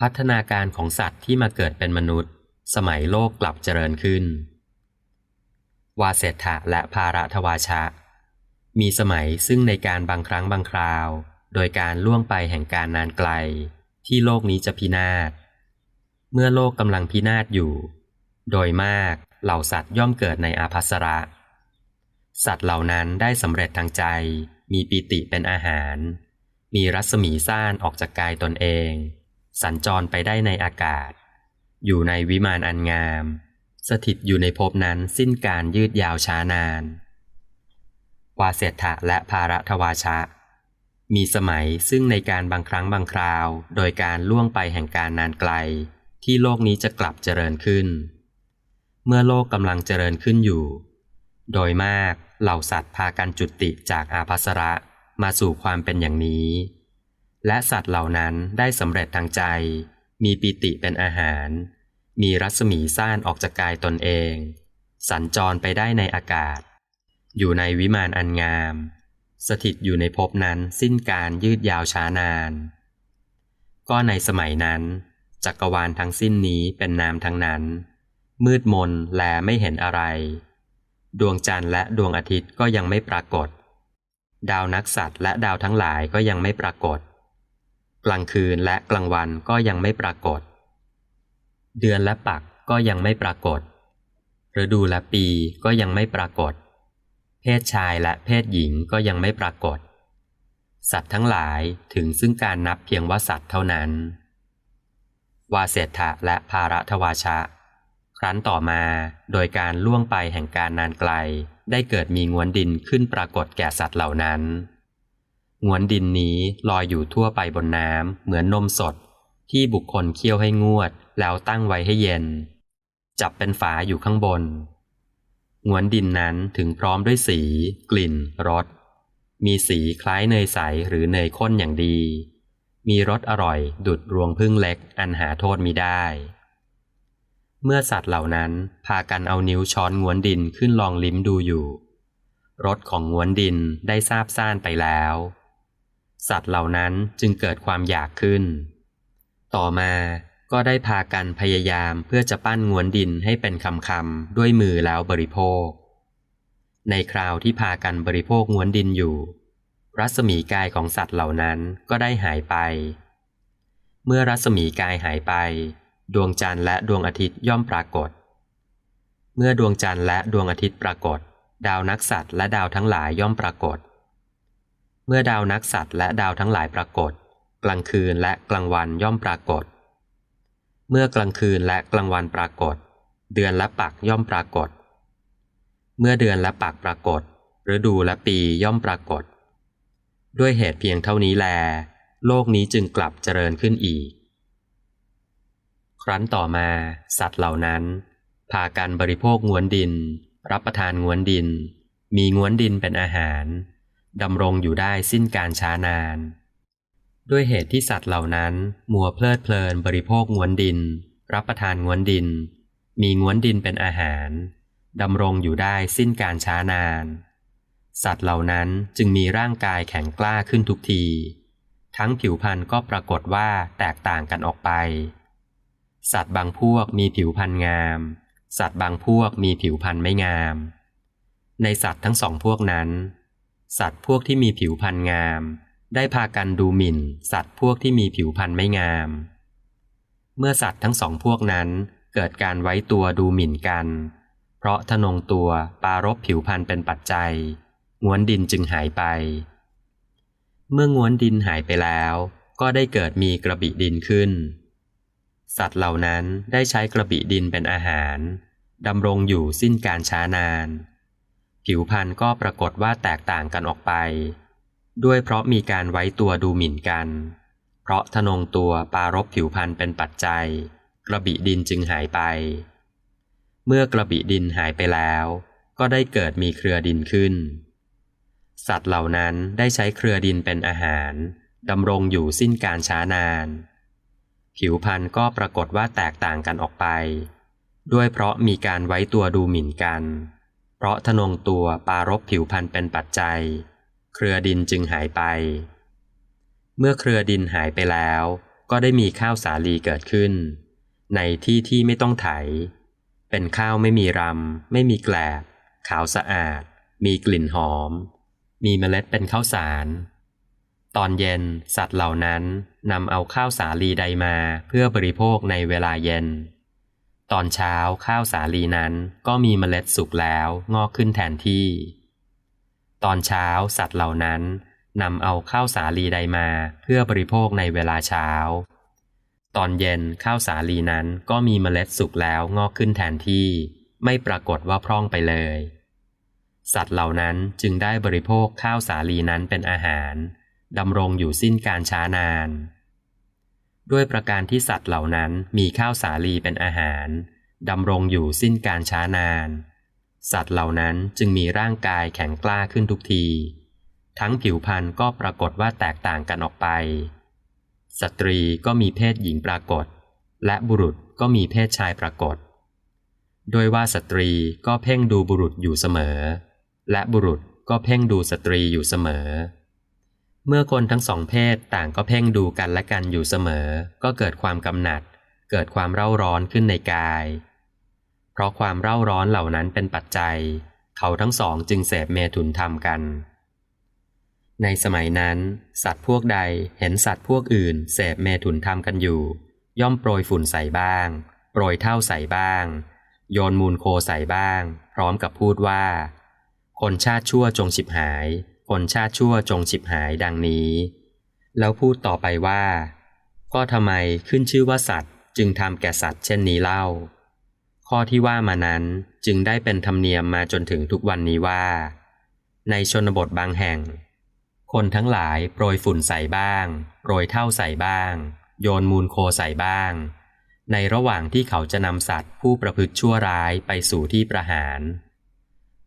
พัฒนาการของสัตว์ที่มาเกิดเป็นมนุษย์ สมัยโลกกลับเจริญขึ้น วาเศรษฐะและภาระทวาชะ มีสมัยซึ่งในการบางครั้งบางคราว โดยการล่วงไปแห่งการนานไกล ที่โลกนี้จะพินาศ เมื่อโลกกำลังพินาศอยู่ โดยมากเหล่าสัตว์ย่อมเกิดในอาภัสระ สัตว์เหล่านั้นได้สำเร็จทางใจ มีปิติเป็นอาหาร มีรัศมีซ่านออกจากกายตนเอง สัญจรไปได้ในอากาศ อยู่ในวิมานอันงาม สถิตอยู่ในภพนั้นสิ้นการยืดยาวช้านาน วาเสถะและภาระทวาชะ มีสมัยซึ่งในการบางครั้งบางคราว โดยการล่วงไปแห่งการนานไกล ที่โลกนี้จะกลับเจริญขึ้น เมื่อโลกกำลังเจริญขึ้นอยู่ โดยมากเหล่าสัตว์พากันจุติจากอาภัสระมาสู่ความเป็นอย่างนี้ และสัตว์เหล่านั้นได้สำเร็จทางใจ มีปิติเป็นอาหาร มีรัศมีซ่านออกจากกายตนเอง สัญจรไปได้ในอากาศ อยู่ในวิมานอันงาม สถิตอยู่ในภพนั้นสิ้นการยืดยาวช้านาน ก็ในสมัยนั้น จักรวาลทั้งสิ้นนี้เป็นนามทั้งนั้น มืดมนแลไม่เห็นอะไร ดวงจันทร์และดวงอาทิตย์ก็ยังไม่ปรากฏ ดาวนักสัตว์และดาวทั้งหลายก็ยังไม่ปรากฏ กลางคืนและกลางวันก็ยังไม่ปรากฏ เดือนและปักก็ยังไม่ปรากฏฤดูและปีก็ยังไม่ปรากฏ เพศชายและเพศหญิงก็ยังไม่ปรากฏ สัตว์ทั้งหลายถึงซึ่งการนับเพียงว่าสัตว์เท่านั้น วาเศรษฐะและภาระทวาชะ ครั้นต่อมาโดยการล่วงไปแห่งการนานไกล ได้เกิดมีงวนดินขึ้นปรากฏแก่สัตว์เหล่านั้น งวนดินนี้ลอยอยู่ทั่วไปบนน้ำเหมือนนมสด ที่บุคคลเคี่ยวให้งวดแล้วตั้งไว้ให้เย็น จับเป็นฝาอยู่ข้างบนงวนดินนั้นถึงพร้อมด้วยสี กลิ่นรสมีสีคล้ายเนยใสหรือเนยข้นอย่างดี มีรสอร่อยดุดรวงพึ่งเล็กอันหาโทษมิได้ เมื่อสัตว์เหล่านั้นพากันเอานิ้วช้อนงวนดินขึ้นลองลิ้มดูอยู่รสของงวนดินได้ทราบซ่านไปแล้ว สัตว์เหล่านั้นจึงเกิดความอยากขึ้น ต่อมาก็ได้พากันพยายามเพื่อจะปั้นงวนดินให้เป็นคำคำด้วยมือแล้วบริโภค ในคราวที่พากันบริโภคงวนดินอยู่ รัศมีกายของสัตว์เหล่านั้นก็ได้หายไป เมื่อรัศมีกายหายไป ดวงจันทร์และดวงอาทิตย์ย่อมปรากฏ เมื่อดวงจันทร์และดวงอาทิตย์ปรากฏ ดาวนักสัตว์และดาวทั้งหลายย่อมปรากฏ เมื่อดาวนักสัตว์และดาวทั้งหลายปรากฏ กลางคืนและกลางวันย่อมปรากฏ เมื่อกลางคืนและกลางวันปรากฏ เดือนและปักย่อมปรากฏ เมื่อเดือนและปักปรากฏฤดูและปีย่อมปรากฏ ด้วยเหตุเพียงเท่านี้แล โลกนี้จึงกลับเจริญขึ้นอีก ครั้นต่อมาสัตว์เหล่านั้น พากันบริโภคงวนดิน รับประทานงวนดิน มีงวนดินเป็นอาหาร ดำรงอยู่ได้สิ้นการช้านาน ด้วยเหตุที่สัตว์เหล่านั้น มัวเพลิดเพลินบริโภคงวนดิน รับประทานงวนดิน มีงวนดินเป็นอาหารดำรงอยู่ได้สิ้นการช้านาน สัตว์เหล่านั้นจึงมีร่างกายแข็งกล้าขึ้นทุกที ทั้งผิวพรรณก็ปรากฏว่าแตกต่างกันออกไป สัตว์บางพวกมีผิวพรรณงาม สัตว์บางพวกมีผิวพรรณไม่งาม ในสัตว์ทั้งสองพวกนั้น สัตว์พวกที่มีผิวพรรณงาม ได้พากันดูหมิ่น สัตว์พวกที่มีผิวพรรณไม่งาม เมื่อสัตว์ทั้งสองพวกนั้นเกิดการไว้ตัวดูหมิ่นกัน เพราะทนงตัวปารบผิวพรรณเป็นปัจจัยงวนดินจึงหายไป เมื่องวนดินหายไปแล้ว ก็ได้เกิดมีกระบิดินขึ้น สัตว์เหล่านั้นได้ใช้กระบิดินเป็นอาหารดำรงอยู่สิ้นการช้านาน ผิวพรรณก็ปรากฏว่าแตกต่างกันออกไป ด้วยเพราะมีการไว้ตัวดูหมิ่นกัน เพราะทนงตัวปารบผิวพรรณเป็นปัจจัย กระบิดินจึงหายไป เมื่อกระบิดินหายไปแล้ว ก็ได้เกิดมีเครือดินขึ้น สัตว์เหล่านั้นได้ใช้เครือดินเป็นอาหารดำรงอยู่สิ้นการช้านาน ผิวพรรณก็ปรากฏว่าแตกต่างกันออกไป ด้วยเพราะมีการไว้ตัวดูหมิ่นกัน เพราะทนงตัวปารบผิวพรรณเป็นปัจจัย เครือดินจึงหายไป เมื่อเครือดินหายไปแล้ว ก็ได้มีข้าวสาลีเกิดขึ้น ในที่ที่ไม่ต้องไถ เป็นข้าวไม่มีรำ ไม่มีแกลบ ขาวสะอาด มีกลิ่นหอม มีเมล็ดเป็นข้าวสาร ตอนเย็นสัตว์เหล่านั้นนำเอาข้าวสาลีใดมาเพื่อบริโภคในเวลาเย็น ตอนเช้าข้าวสาลีนั้นก็มีเมล็ดสุกแล้วงอกขึ้นแทนที่ ตอนเช้าสัตว์เหล่านั้นนำเอาข้าวสาลีใดมาเพื่อบริโภคในเวลาเช้า ตอนเย็นข้าวสาลีนั้นก็มีเมล็ดสุกแล้วงอกขึ้นแทนที่ ไม่ปรากฏว่าพร่องไปเลย สัตว์เหล่านั้นจึงได้บริโภคข้าวสาลีนั้นเป็นอาหารดำรงอยู่สิ้นการช้านาน ด้วยประการที่สัตว์เหล่านั้นมีข้าวสาลีเป็นอาหารดำรงอยู่สิ้นการช้านาน สัตว์เหล่านั้นจึงมีร่างกายแข็งกล้าขึ้นทุกที ทั้งผิวพรรณก็ปรากฏว่าแตกต่างกันออกไป สตรีก็มีเพศหญิงปรากฏ และบุรุษก็มีเพศชายปรากฏ โดยว่าสตรีก็เพ่งดูบุรุษอยู่เสมอ และบุรุษก็เพ่งดูสตรีอยู่เสมอ เมื่อคนทั้งสองเพศต่างก็เพ่งดูกันและกันอยู่เสมอ ก็เกิดความกำหนัด เกิดความเร่าร้อนขึ้นในกาย เพราะความเร่าร้อนเหล่านั้นเป็นปัจจัย เขาทั้งสองจึงเสพเมถุนธรรมกัน ในสมัยนั้น สัตว์พวกใดเห็นสัตว์พวกอื่นเสพเมถุนธรรมกันอยู่ ย่อมโปรยฝุ่นใส่บ้าง โปรยเท่าใส่บ้าง โยนมูลโคใส่บ้าง พร้อมกับพูดว่า คนชาติชั่วจงฉิบหาย คนชาติชั่วจงฉิบหายดังนี้ แล้วพูดต่อไปว่า ก็ทำไมขึ้นชื่อว่าสัตว์ จึงทำแก่สัตว์เช่นนี้เล่า ข้อที่ว่ามานั้นจึงได้เป็นธรรมเนียมมาจนถึงทุกวันนี้ว่า ในชนบทบางแห่ง คนทั้งหลายโปรยฝุ่นใส่บ้างโปรยเท่าใส่บ้าง โยนมูลโคใส่บ้าง ในระหว่างที่เขาจะนำสัตว์ผู้ประพฤติชั่วร้ายไปสู่ที่ประหาร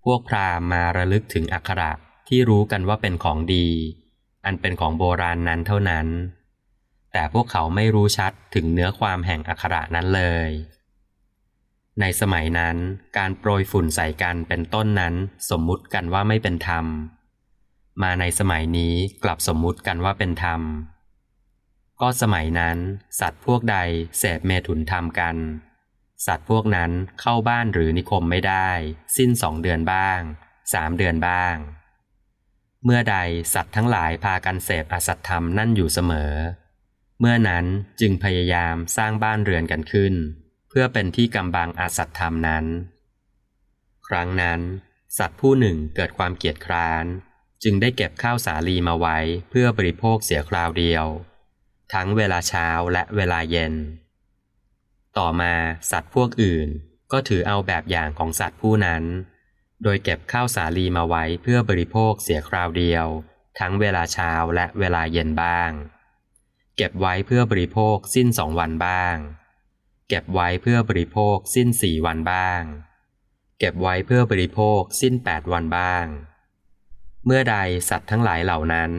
พวกพราหมณ์มาระลึกถึงอักขระ ที่รู้กันว่าเป็นของดี อันเป็นของโบราณนั้นเท่านั้น แต่พวกเขาไม่รู้ชัดถึงเนื้อความแห่งอักขระนั้นเลย ในสมัยนั้นการโปรยฝุ่นใส่กันเป็นต้นนั้นสมมุติกันว่าไม่เป็นธรรม มาในสมัยนี้กลับสมมุติกันว่าเป็นธรรม ก็สมัยนั้น สัตว์พวกใดเสพเมถุนธรรมกันสัตว์พวกนั้นเข้าบ้านหรือนิคมไม่ได้ สิ้นสองเดือนบ้างสามเดือนบ้าง เมื่อใดสัตว์ทั้งหลายพากันเสพอสัตธรรมนั่นอยู่เสมอ เมื่อนั้นจึงพยายามสร้างบ้านเรือนกันขึ้น เพื่อเป็นที่กำบังอสัตธรรมนั้น ครั้งนั้น สัตว์ผู้หนึ่งเกิดความเกียจคร้าน จึงได้เก็บข้าวสาลีมาไว้เพื่อบริโภคเสียคราวเดียว ทั้งเวลาเช้าและเวลาเย็น ต่อมาสัตว์พวกอื่นก็ถือเอาแบบอย่างของสัตว์ผู้นั้น โดยเก็บข้าวสาลีมาไว้เพื่อบริโภคเสียคราวเดียว ทั้งเวลาเช้าและเวลาเย็นบ้าง เก็บไว้เพื่อบริโภคสิ้นสองวันบ้าง เก็บไว้เพื่อบริโภคสิ้นสี่วันบ้าง เก็บไว้เพื่อบริโภคสิ้นแปดวันบ้าง เมื่อใดสัตว์ทั้งหลายเหล่านั้น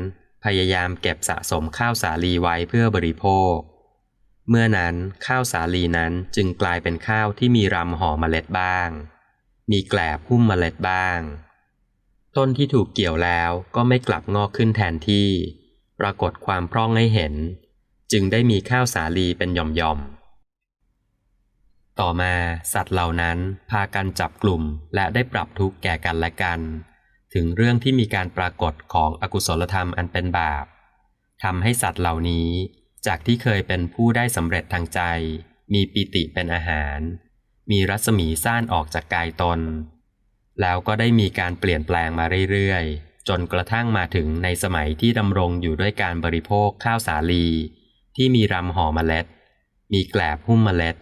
พยายามเก็บสะสมข้าวสาลีไว้เพื่อบริโภค เมื่อนั้นข้าวสาลีนั้นจึงกลายเป็นข้าวที่มีรำห่อเมล็ดบ้าง มีแกลบหุ้มเมล็ดบ้าง ต้นที่ถูกเกี่ยวแล้วก็ไม่กลับงอกขึ้นแทนที่ ปรากฏความพร่องให้เห็น จึงได้มีข้าวสาลีเป็นหย่อมๆ ต่อมาสัตว์เหล่านั้นพากันจับกลุ่มและได้ปรับทุกข์แก่กันและกัน ถึงเรื่องที่มีการปรากฏของอกุศลธรรมอันเป็นบาปทำให้สัตว์เหล่านี้จากที่เคยเป็นผู้ได้สำเร็จทางใจ มีปิติเป็นอาหาร มีรัศมีซ่านออกจากกายตน แล้วก็ได้มีการเปลี่ยนแปลงมาเรื่อยๆ จนกระทั่งมาถึงในสมัยที่ดำรงอยู่ด้วยการบริโภคข้าวสาลี ที่มีรำห่อเมล็ด มีแกลบหุ้มเมล็ด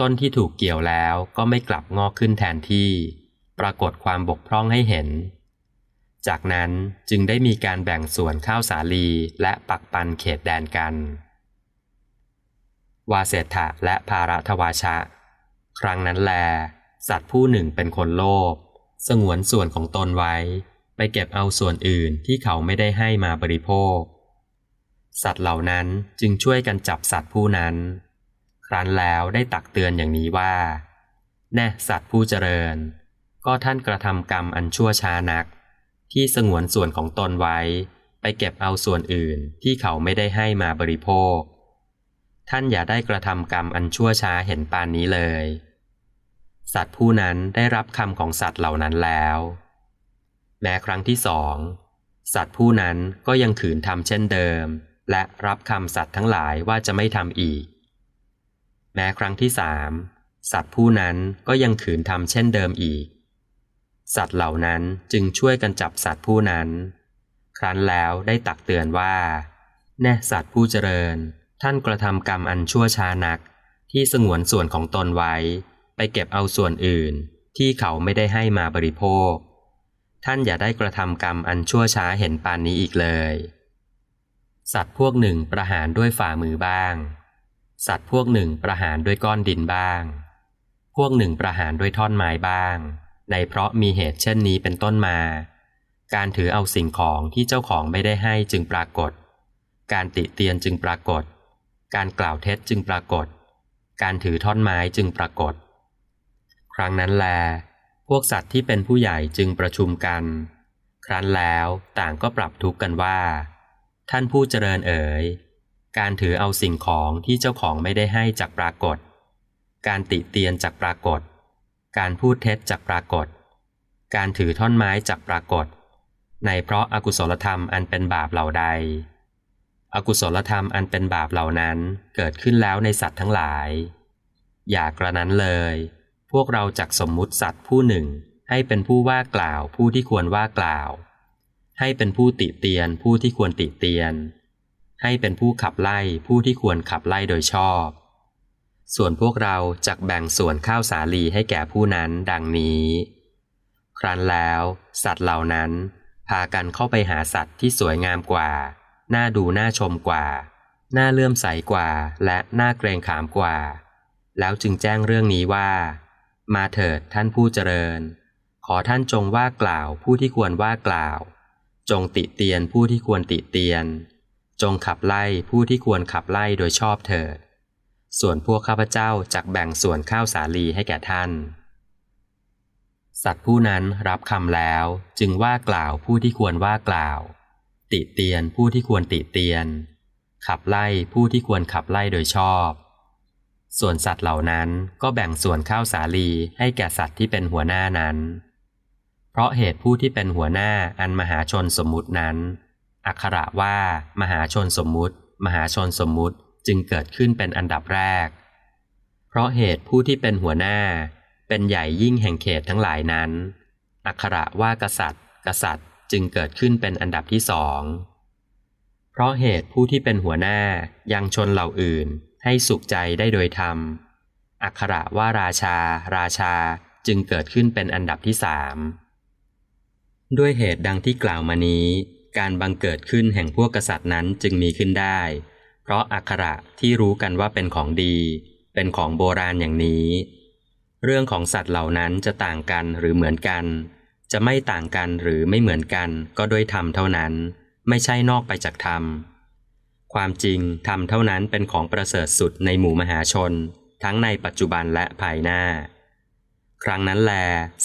ต้นที่ถูกเกี่ยวแล้วก็ไม่กลับงอกขึ้นแทนที่ ปรากฏความบกพร่องให้เห็น จากนั้นจึงได้มีการแบ่งส่วนข้าวสาลีและปักปันเขตแดนกัน วาเสถะและภารัทวาชะ ครั้งนั้นแล สัตว์ผู้หนึ่งเป็นคนโลภสงวนส่วนของตนไว้ ไปเก็บเอาส่วนอื่นที่เขาไม่ได้ให้มาบริโภค สัตว์เหล่านั้นจึงช่วยกันจับสัตว์ผู้นั้น ครั้นแล้วได้ตักเตือนอย่างนี้ว่า แน่สัตว์ผู้เจริญ ก็ท่านกระทำกรรมอันชั่วช้านัก ที่สงวนส่วนของตนไว้ ไปเก็บเอาส่วนอื่นที่เขาไม่ได้ให้มาบริโภค ท่านอย่าได้กระทำกรรมอันชั่วช้าเห็นปานนี้เลย สัตว์ผู้นั้นได้รับคำของสัตว์เหล่านั้นแล้ว แม้ครั้งที่สองสัตว์ผู้นั้นก็ยังขืนทำเช่นเดิม และรับคำสัตว์ทั้งหลายว่าจะไม่ทำอีก แม้ครั้งที่สามสัตว์ผู้นั้นก็ยังขืนทำเช่นเดิมอีก สัตว์เหล่านั้นจึงช่วยกันจับสัตว์ผู้นั้น ครั้นแล้วได้ตักเตือนว่า แน่สัตว์ผู้เจริญ ท่านกระทำกรรมอันชั่วช้านักที่สงวนส่วนของตนไว้ ไปเก็บเอาส่วนอื่นที่เขาไม่ได้ให้มาบริโภค ท่านอย่าได้กระทำกรรมอันชั่วช้าเห็นปานนี้อีกเลย สัตว์พวกหนึ่งประหารด้วยฝ่ามือบ้าง สัตว์พวกหนึ่งประหารด้วยก้อนดินบ้าง พวกหนึ่งประหารด้วยท่อนไม้บ้าง ในเพราะมีเหตุเช่นนี้เป็นต้นมา การถือเอาสิ่งของที่เจ้าของไม่ได้ให้จึงปรากฏ การติเตียนจึงปรากฏ การกล่าวเท็จจึงปรากฏ การถือท่อนไม้จึงปรากฏ ครั้งนั้นแล พวกสัตว์ที่เป็นผู้ใหญ่จึงประชุมกัน ครั้นแล้วต่างก็ปรับทุกข์กันว่า ท่านผู้เจริญเอ๋ย การถือเอาสิ่งของที่เจ้าของไม่ได้ให้จากปรากฏ การติเตียนจากปรากฏ การพูดเท็จจากปรากฏ การถือท่อนไม้จากปรากฏ ในเพราะอากุศลธรรมอันเป็นบาปเหล่าใด อกุศลธรรมอันเป็นบาปเหล่านั้นเกิดขึ้นแล้วในสัตว์ทั้งหลาย อย่ากระนั้นเลย วกเราจักสมมุติสัตว์ผู้หนึ่ง ให้เป็นผู้ว่ากล่าวผู้ที่ควรว่ากล่าว ให้เป็นผู้ติเตียนผู้ที่ควรติเตียน ให้เป็นผู้ขับไล่ผู้ที่ควรขับไล่โดยชอบ ส่วนพวกเราจักแบ่งส่วนข้าวสาลีให้แก่ผู้นั้นดังนี้ ครั้นแล้ว สัตว์เหล่านั้น พากันเข้าไปหาสัตว์ที่สวยงามกว่า น่าดูน่าชมกว่า น่าเลื่อมใสกว่าและน่าเกรงขามกว่า แล้วจึงแจ้งเรื่องนี้ว่า มาเถิดท่านผู้เจริญ ขอท่านจงว่ากล่าวผู้ที่ควรว่ากล่าว จงติเตียนผู้ที่ควรติเตียน จงขับไล่ผู้ที่ควรขับไล่โดยชอบเถิด ส่วนพวกข้าพเจ้าจักแบ่งส่วนข้าวสาลีให้แก่ท่าน สัตว์ผู้นั้นรับคำแล้วจึงว่ากล่าวผู้ที่ควรว่ากล่าว ติเตียนผู้ที่ควรติเตียน ขับไล่ผู้ที่ควรขับไล่โดยชอบ ส่วนสัตว์เหล่านั้นก็แบ่งส่วนข้าวสาลีให้แก่สัตว์ที่เป็นหัวหน้านั้น เพราะเหตุผู้ที่เป็นหัวหน้าอันมหาชนสมมุตินั้น อักขระว่า มหาชนสมมุติ มหาชนสมมุติจึงเกิดขึ้นเป็นอันดับแรก เพราะเหตุผู้ที่เป็นหัวหน้า เป็นใหญ่ยิ่งแห่งเขตทั้งหลายนั้น อักขระว่ากษัตริย์ กษัตริย์จึงเกิดขึ้นเป็นอันดับที่สอง เพราะเหตุผู้ที่เป็นหัวหน้ายังชนเหล่าอื่น ให้สุขใจได้โดยธรรม อักขระว่าราชา ราชาจึงเกิดขึ้นเป็นอันดับที่สามด้วยเหตุดังที่กล่าวมานี้ การบังเกิดขึ้นแห่งพวกกษัตริย์นั้นจึงมีขึ้นได้ เพราะอักขระที่รู้กันว่าเป็นของดี เป็นของโบราณอย่างนี้ เรื่องของสัตว์เหล่านั้นจะต่างกันหรือเหมือนกัน จะไม่ต่างกันหรือไม่เหมือนกันก็ด้วยธรรมเท่านั้น ไม่ใช่นอกไปจากธรรม ความจริงธรรมเท่านั้นเป็นของประเสริฐสุดในหมู่มหาชน ทั้งในปัจจุบันและภายหน้า ครั้งนั้นแล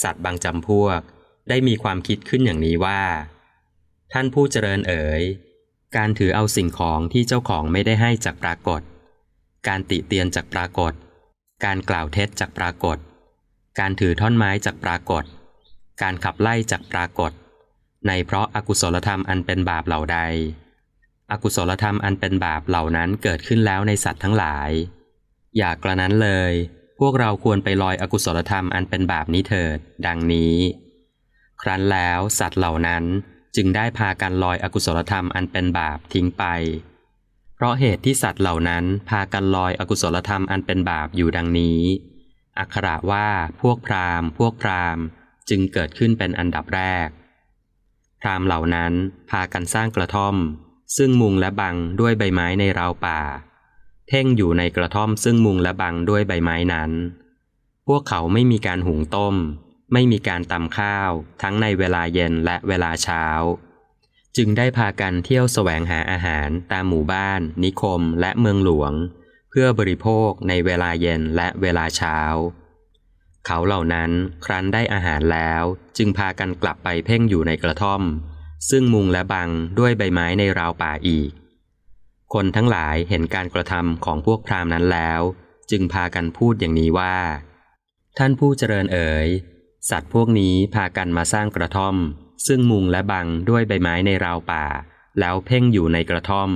สัตว์บางจำพวก ได้มีความคิดขึ้นอย่างนี้ว่า ท่านผู้เจริญเอ๋ย การถือเอาสิ่งของที่เจ้าของไม่ได้ให้จากปรากฏ การติเตียนจากปรากฏ การกล่าวเท็จจากปรากฏ การถือท่อนไม้จากปรากฏ การขับไล่จากปรากฏ ในเพราะอากุศลธรรมอันเป็นบาปเหล่าใด อกุศลธรรมอันเป็นบาปเหล่านั้นเกิดขึ้นแล้วในสัตว์ทั้งหลาย อย่ากระนั้นเลย พวกเราควรไปลอยอกุศลธรรมอันเป็นบาปนี้เถิด ดังนี้ ครั้นแล้วสัตว์เหล่านั้นจึงได้พากันลอยอกุศลธรรมอันเป็นบาปทิ้งไป เพราะเหตุที่สัตว์เหล่านั้นพากันลอยอกุศลธรรมอันเป็นบาปอยู่ดังนี้ อักขระว่าพวกพราหมณ์ พวกพราหมณ์จึงเกิดขึ้นเป็นอันดับแรก พราหมณ์เหล่านั้นพากันสร้างกระท่อม ซึ่งมุงและบังด้วยใบไม้ในราวป่าเพ่งอยู่ในกระท่อมซึ่งมุงและบังด้วยใบไม้นั้น พวกเขาไม่มีการหุงต้ม ไม่มีการตำข้าว ทั้งในเวลาเย็นและเวลาเช้า จึงได้พากันเที่ยวแสวงหาอาหารตามหมู่บ้าน นิคมและเมืองหลวง เพื่อบริโภคในเวลาเย็นและเวลาเช้า เขาเหล่านั้นครั้นได้อาหารแล้ว จึงพากันกลับไปเพ่งอยู่ในกระท่อม ซึ่งมุงและบังด้วยใบไม้ในราวป่าอีก คนทั้งหลายเห็นการกระทำของพวกพราหมณ์นั้นแล้ว จึงพากันพูดอย่างนี้ว่า ท่านผู้เจริญเอ๋ย สัตว์พวกนี้พากันมาสร้างกระท่อม ซึ่งมุงและบังด้วยใบไม้ในราวป่า แล้วเพ่งอยู่ในกระท่อม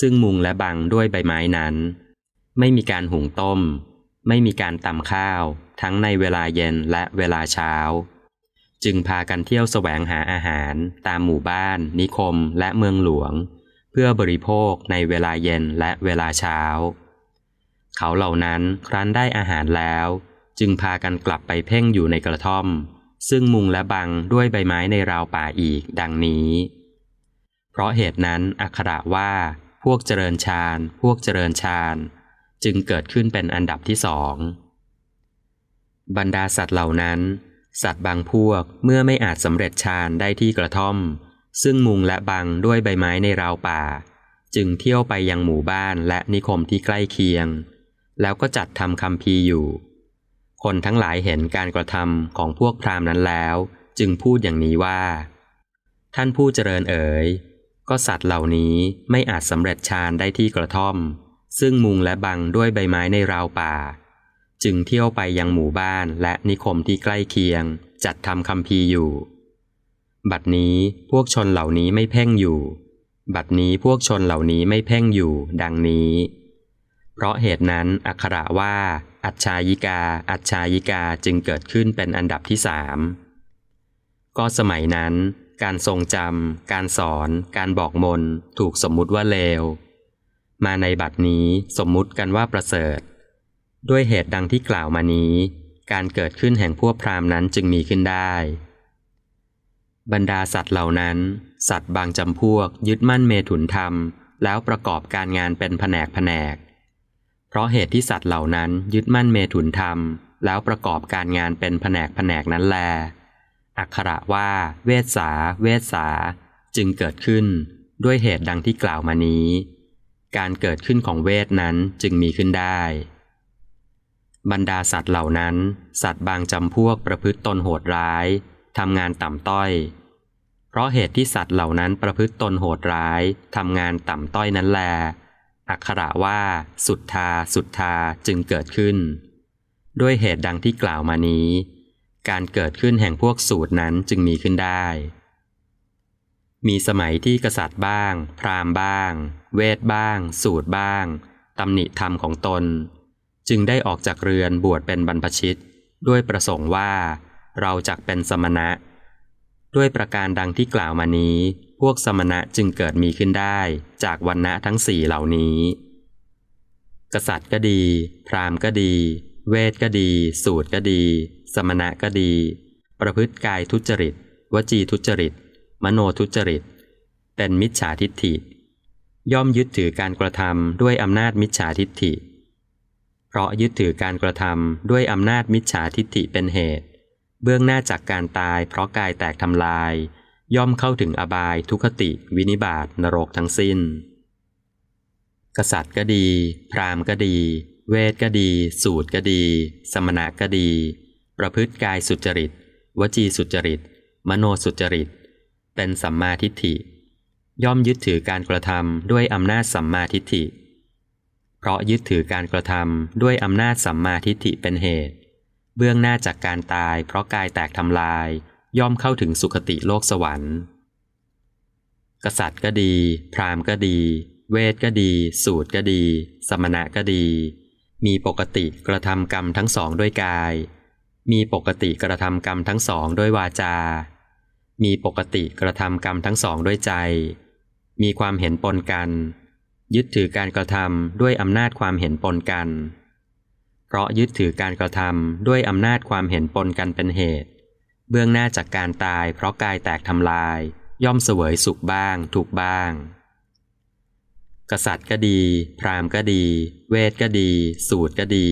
ซึ่งมุงและบังด้วยใบไม้นั้น ไม่มีการหุงต้ม ไม่มีการตำข้าว ทั้งในเวลาเย็นและเวลาเช้า จึงพากันเที่ยวแสวงหาอาหารตามหมู่บ้าน นิคม และเมืองหลวง เพื่อบริโภคในเวลาเย็นและเวลาเช้า เขาเหล่านั้นครั้นได้อาหารแล้ว จึงพากันกลับไปเพ่งอยู่ในกระท่อม ซึ่งมุงและบังด้วยใบไม้ในราวป่าอีกดังนี้ เพราะเหตุนั้นอักขระว่า พวกเจริญฌานพวกเจริญฌานจึงเกิดขึ้นเป็นอันดับที่สองบรรดาสัตว์เหล่านั้น สัตว์บางพวกเมื่อไม่อาจสำเร็จฌานได้ที่กระท่อม ซึ่งมุงและบังด้วยใบไม้ในราวป่า จึงเที่ยวไปยังหมู่บ้านและนิคมที่ใกล้เคียง แล้วก็จัดทำคำพีอยู่ คนทั้งหลายเห็นการกระทำของพวกพราหมณ์นั้นแล้ว จึงพูดอย่างนี้ว่า ท่านผู้เจริญเอ๋ยก็สัตว์เหล่านี้ไม่อาจสำเร็จฌานได้ที่กระท่อม ซึ่งมุงและบังด้วยใบไม้ในราวป่า จึงเที่ยวไปยังหมู่บ้านและนิคมที่ใกล้เคียง จัดทำคำพีอยู่ บัดนี้พวกชนเหล่านี้ไม่เพ่งอยู่ บัดนี้พวกชนเหล่านี้ไม่เพ่งอยู่ ดังนี้ เพราะเหตุนั้นอักขระว่า อัจฉายิกา อัจฉายิกาจึงเกิดขึ้นเป็นอันดับที่สามก็สมัยนั้น การทรงจำการสอน การบอกมน ถูกสมมุติว่าเลว มาในบัดนี้สมมุติกันว่าประเสริฐ ด้วยเหตุดังที่กล่าวมานี้ การเกิดขึ้นแห่งพวกพราหมณ์นั้นจึงมีขึ้นได้ บรรดาสัตว์เหล่านั้น สัตว์บางจำพวกยึดมั่นเมถุนธรรม แล้วประกอบการงานเป็นแผนกแผนก เพราะเหตุที่สัตว์เหล่านั้นยึดมั่นเมถุนธรรม แล้วประกอบการงานเป็นแผนกแผนกนั้นแล อักขระว่า เวสสาเวสสา จึงเกิดขึ้น ด้วยเหตุดังที่กล่าวมานี้ การเกิดขึ้นของเวทนั้นจึงมีขึ้นได้ บรรดาสัตว์เหล่านั้น สัตว์บางจำพวกประพฤติตนโหดร้ายทำงานต่ำต้อย เพราะเหตุที่สัตว์เหล่านั้นประพฤติตนโหดร้ายทำงานต่ำต้อยนั้นแล อักขระว่า สุดทา สุดทาจึงเกิดขึ้น ด้วยเหตุดังที่กล่าวมานี้ การเกิดขึ้นแห่งพวกสูตรนั้นจึงมีขึ้นได้ มีสมัยที่กษัตริย์บ้าง พราหมณ์บ้าง เวทบ้าง สูตรบ้างตำหนิธรรมของตน จึงได้ออกจากเรือนบวชเป็นบรรพชิต ด้วยประสงค์ว่า เราจักเป็นสมณะ ด้วยประการดังที่กล่าวมานี้ พวกสมณะจึงเกิดมีขึ้นได้จากวันณะทั้งสี่เหล่านี้ กษัตริย์ก็ดี พราหมณ์ก็ดี เวทก็ดี สูตรก็ดี สมณะก็ดี ประพฤติกายทุจริต วจีทุจริต มโนทุจริต เป็นมิจฉาทิฏฐิ ย่อมยึดถือการกระทำด้วยอำนาจมิจฉาทิฏฐิ เพราะยึดถือการกระทำด้วยอำนาจมิจฉาทิฏฐิเป็นเหตุ เบื้องหน้าจากการตายเพราะกายแตกทำลาย ย่อมเข้าถึงอบายทุคติ วินิบาตนรกทั้งสิ้น กษัตริย์ก็ดี พราหมณ์ก็ดี เวทก็ดี สูตรก็ดี สมณะก็ดี ประพฤติกายสุจริต วจีสุจริต มโนสุจริต เป็นสัมมาทิฏฐิ ย่อมยึดถือการกระทำด้วยอำนาจสัมมาทิฏฐิ เพราะยึดถือการกระทำด้วยอำนาจสัมมาทิฏฐิเป็นเหตุ เบื้องหน้าจากการตายเพราะกายแตกทำลาย ย่อมเข้าถึงสุคติโลกสวรรค์ กษัตริย์ก็ดี พราหมณ์ก็ดี เวทก็ดี สูตรก็ดี สมณะก็ดี มีปกติกระทำกรรมทั้งสองด้วยกาย มีปกติกระทำกรรมทั้งสองด้วยวาจา มีปกติกระทำกรรมทั้งสองด้วยใจ มีความเห็นปนกัน ยึดถือการกระทำด้วยอำนาจความเห็นปนกัน เพราะยึดถือการกระทำด้วยอำนาจความเห็นปนกันเป็นเหตุ เบื้องหน้าจากการตายเพราะกายแตกทำลาย ย่อมเสวยสุขบ้าง ทุกบ้าง กษัตริย์ก็ดี พราหมณ์ก็ดี เวทก็ดี สูตรก็ดี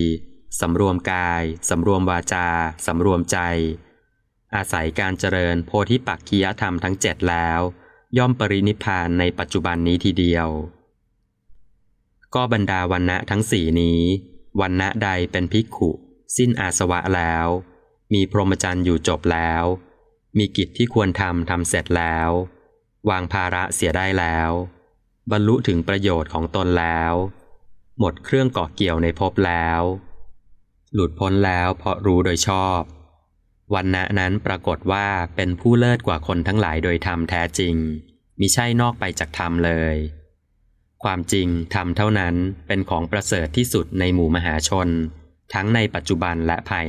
สำรวมกายสำรวมวาจาสำรวมใจ อาศัยการเจริญโพธิปักคียธรรมทั้งเจ็ดแล้ว ย่อมปรินิพานในปัจจุบันนี้ทีเดียว ก็บรรดาวันณะทั้งสี่นี้วันณะใดเป็นภิกขุ สิ้นอาสวะแล้ว มีพรหมจรรย์อยู่จบแล้ว มีกิจที่ควรทำทำเสร็จแล้ว วางภาระเสียได้แล้ว บรรลุถึงประโยชน์ของตนแล้ว หมดเครื่องเกาะเกี่ยวในภพแล้ว หลุดพ้นแล้วเพราะรู้โดยชอบ วันณะนั้นปรากฏว่าเป็นผู้เลิศกว่าคนทั้งหลายโดยธรรมแท้จริงมิใช่นอกไปจากธรรมเลย ความจริงธรรมเท่านั้นเป็นของประเสริฐที่สุดในหมู่มหาชน ทั้งในปัจจุบันและภาย